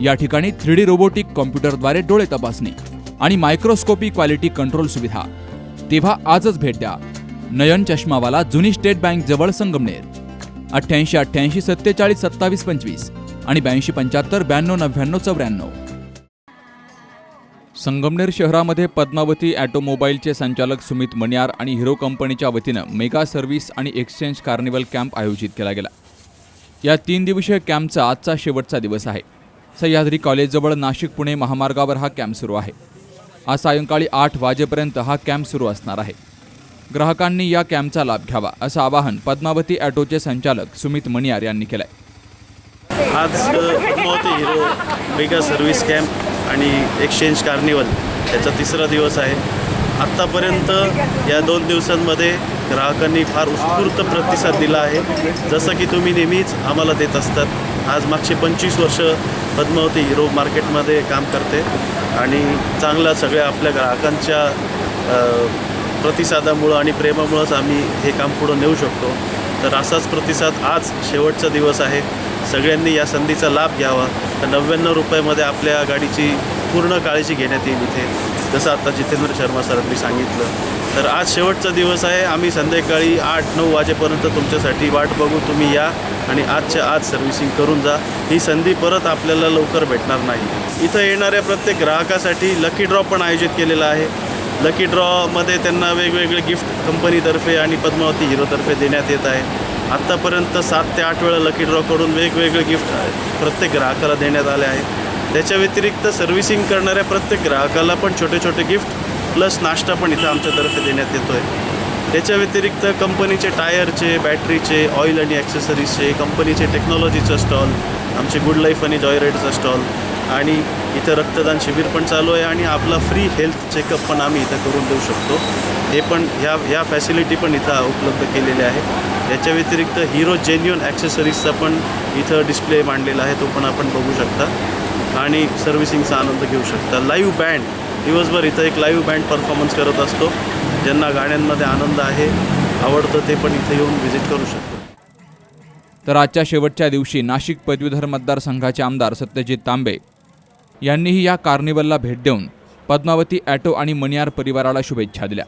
या ठिकाणी three D robotic कॉम्प्युटरद्वारे डोळे तपासणी आणि मायक्रोस्कोपी क्वालिटी कंट्रोल सुविधा. तेव्हा आजच भेट द्या. नयन चष्मावाला जुनी स्टेट बँक जवळ संगमनेर. अठ्ठ्याऐंशी अठ्ठ्याऐंशी सत्तेचाळीस सत्तावीस पंचवीस आणि ब्याऐंशी पंच्याहत्तर ब्याण्णव नव्याण्णव चौऱ्याण्णव. संगमनेर शहरामध्ये पद्मावती ॲटोमोबाईलचे संचालक सुमित मणियार आणि हिरो कंपनीच्या वतीनं मेगा सर्व्हिस आणि एक्सचेंज कार्निवल कॅम्प आयोजित केला गेला. या तीन दिवसीय कॅम्पचा आजचा शेवटचा दिवस आहे. सह्याद्री कॉलेजजवळ नाशिक पुणे महामार्गावर हा कॅम्प सुरू आहे. आज सायंकाळी आठ वाजेपर्यंत हा कॅम्प सुरू असणार आहे. ग्राहकांनी या कॅम्पचा लाभ घ्यावा असं आवाहन पद्मावती ॲटोचे संचालक सुमित मणियार यांनी केलं आहे आज Padmavati Hero mega service camp आणि एक्सचेंज कार्निवल याचा तिसरा दिवस आहे. आत्तापर्यंत या दोन दिवसांमध्ये ग्राहकांनी फार उत्स्फूर्त प्रतिसाद दिला आहे. जसं की तुम्ही नेहमीच आम्हाला देत असतात. आज मागचे पंचवीस वर्ष पद्मावती हिरो मार्केटमध्ये काम करते आणि चांगला सगळ्या आपल्या ग्राहकांच्या प्रतिसादामुळं आणि प्रेमामुळंच आम्ही हे काम पुढं नेऊ शकतो. तर असाच प्रतिसाद आज शेवटचा दिवस आहे. सगळ्यांनी या संधीचा लाभ घ्यावा. तर नव्याण्णव रुपयामध्ये आपल्या गाडीची पूर्ण काळजी घेण्यात येईल इथे. जसं आता जितेंद्र शर्मा सरांनी सांगितलं. तर आज शेवटचा दिवस आहे. आम्ही संध्याकाळी आठ नऊ वाजेपर्यंत तुमच्यासाठी वाट बघू. तुम्ही या आणि आजच्या आज सर्व्हिसिंग करून जा. ही संधी परत आपल्याला लवकर भेटणार नाही. इथं येणाऱ्या प्रत्येक ग्राहकासाठी लकी ड्रॉ पण आयोजित केलेला आहे. लकी ड्रॉमध्ये त्यांना वेगवेगळे गिफ्ट कंपनीतर्फे आणि पद्मावती हिरोतर्फे देण्यात येत आहे. आत्तापर्यंत सात ते आठ वेळा लकी ड्रॉ करून वेगवेगळे गिफ्ट प्रत्येक ग्राहकाला देण्यात आले आहेत. त्याच्या व्यतिरिक्त सर्व्हिसिंग करणाऱ्या प्रत्येक ग्राहकाला पण छोटे छोटे गिफ्ट प्लस नाश्ता पण इथं आमच्यातर्फे देण्यात येतो आहे त्याच्या व्यतिरिक्त कंपनीचे टायरचे बॅटरीचे ऑइल आणि ॲक्सेसरीजचे कंपनीचे टेक्नॉलॉजीचं स्टॉल आमचे गुड लाईफ आणि जॉयराईडचा स्टॉल आणि इथं रक्तदान शिबिर पण चालू आहे आणि आपला फ्री हेल्थ चेकअप पण आम्ही इथं करून देऊ शकतो. हे पण ह्या ह्या फॅसिलिटी पण इथं उपलब्ध केलेल्या आहे याच्या व्यतिरिक्त हिरो जेन्युअन ॲक्सेसरीजचा पण इथं डिस्प्ले मांडलेला आहे तो पण आपण बघू शकता. आणि सर्व्हिसिंगचा आनंद घेऊ शकता. लाईव्ह बँड दिवसभर इथं एक लाईव्ह बँड परफॉर्मन्स करत असतो ज्यांना गाण्यांमध्ये आनंद आहे आवडतं ते पण इथं येऊन व्हिजिट करू शकतो. तर आजच्या शेवटच्या दिवशी नाशिक पदवीधर मतदारसंघाचे आमदार सत्यजित तांबे यांनीही या कार्निवलला भेट देऊन पद्मावती ॲटो आणि मणियार परिवाराला शुभेच्छा दिल्या.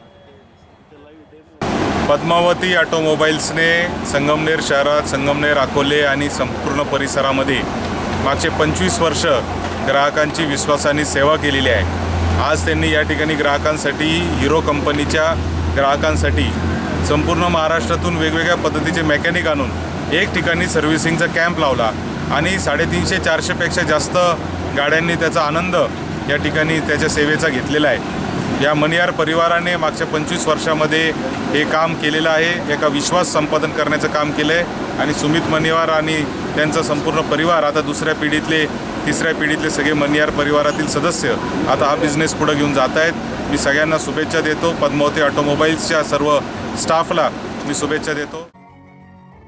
पद्मावती ऑटोमोबाईल्सने संगमनेर शहरात संगमनेर अकोले आणि संपूर्ण परिसरामध्ये मागचे पंचवीस वर्ष ग्राहकांची विश्वासाने सेवा केलेली आहे. आज त्यांनी या ठिकाणी ग्राहकांसाठी हिरो कंपनीच्या ग्राहकांसाठी संपूर्ण महाराष्ट्रातून वेगवेगळ्या पद्धतीचे मेकॅनिक आणून एक ठिकाणी सर्व्हिसिंगचा कॅम्प लावला आणि साडेतीनशे चारशेपेक्षा जास्त गाड्यांनी त्याचा आनंद या ठिकाणी त्याच्या सेवेचा घेतलेला आहे. या मनियार परिवाराने मागच्या पंचवीस वर्षामध्ये हे काम केलेलं आहे. एका विश्वास संपादन करण्याचं काम केलं आहे आणि सुमित मनिवार आणि त्यांचा संपूर्ण परिवार आता दुसऱ्या पिढीतले तिसऱ्या पिढीतले सगळे मनियार परिवारातील सदस्य आता हा बिझनेस पुढं घेऊन जात आहेत मी सगळ्यांना शुभेच्छा देतो. पद्मावती ऑटोमोबाईल्सच्या सर्व स्टाफला मी शुभेच्छा देतो.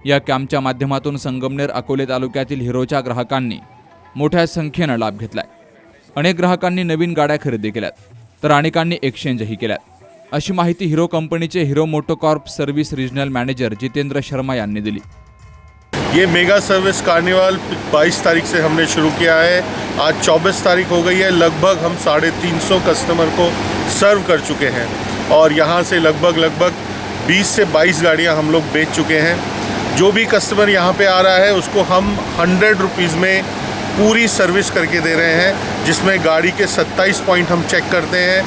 या कॅम्पच्या माध्यमातून संगमनेर अकोले तालुक्यातील हिरोच्या ग्राहकांनी मोठ्या संख्येनं लाभ घेतलाय. अनेक ग्राहकांनी नवीन गाड्या खरेदी केल्यात तर अनेकांनी एक्सचेंजही केल्यात. अशी माहिती हिरो कंपनीचे Hero MotoCorp service regional manager Jitendra Sharma यांनी दिली. ये मेगा सर्विस कार्निवल 22 तारीख से हमने शुरू किया है। आज 24 तारीख हो गई है। लगभग हम साढ़े तीन सौ कस्टमर को सर्व कर चुके हैं। और यहाँ से लगभग लगभग 20 से 22 गाड़ियाँ हम लोग बेच चुके हैं। जो भी कस्टमर यहाँ पे आ रहा है, उसको हम हंड्रेड रुपीज़ में पूरी सर्विस करके दे रहे हैं, जिसमें गाड़ी के 27 पॉइंट हम चेक करते हैं,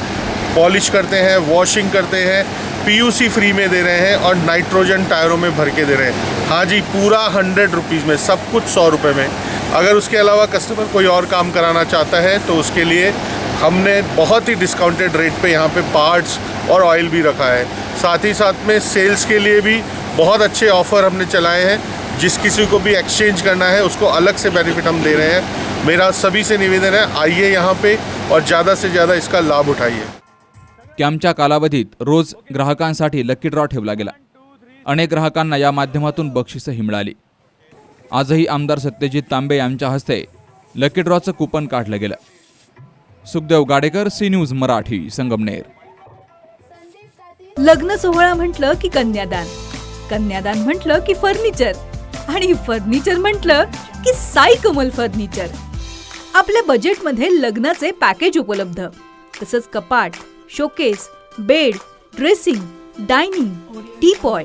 पॉलिश करते हैं, वॉशिंग करते हैं, पीयूसी फ्री में दे रहे हैं और नाइट्रोजन टायरों में भर के दे रहे हैं। हाँ जी, पूरा हंड्रेड रुपीज़ में, सब कुछ सौ रुपये में। अगर उसके अलावा कस्टमर कोई और काम कराना चाहता है तो उसके लिए हमने बहुत ही डिस्काउंटेड रेट पे यहाँ पे पार्ट्स और ऑयल भी रखा है। साथ ही साथ में सेल्स के लिए भी बहुत अच्छे ऑफ़र हमने चलाए हैं। जिस किसी को भी एक्सचेंज करना है, उसको अलग से बेनिफिट हम दे रहे हैं। मेरा सभी से निवेदन है, आइए यहाँ पे और ज़्यादा से ज़्यादा इसका लाभ उठाइए। कॅम्पच्या कालावधीत रोज ग्राहकांसाठी लकी ड्रॉ ठेवला गेला. अनेक ग्राहकांना या माध्यमातून बक्षिसंही मिळाली आजही आमदार सत्यजित तांबे यांच्या हस्ते लकी ड्रॉचं कुपन काढलं गेलं. Sukhdev Gadekar C news Marathi Sangamner. लग्न सोहळा म्हटलं की कन्यादान. कन्यादान म्हटलं की फर्निचर आणि फर्निचर म्हटलं की साई कमल फर्निचर आपल्या बजेटमध्ये लग्नाचे पॅकेज उपलब्ध. तसंच कपाट showcase bed dressing dining teapoy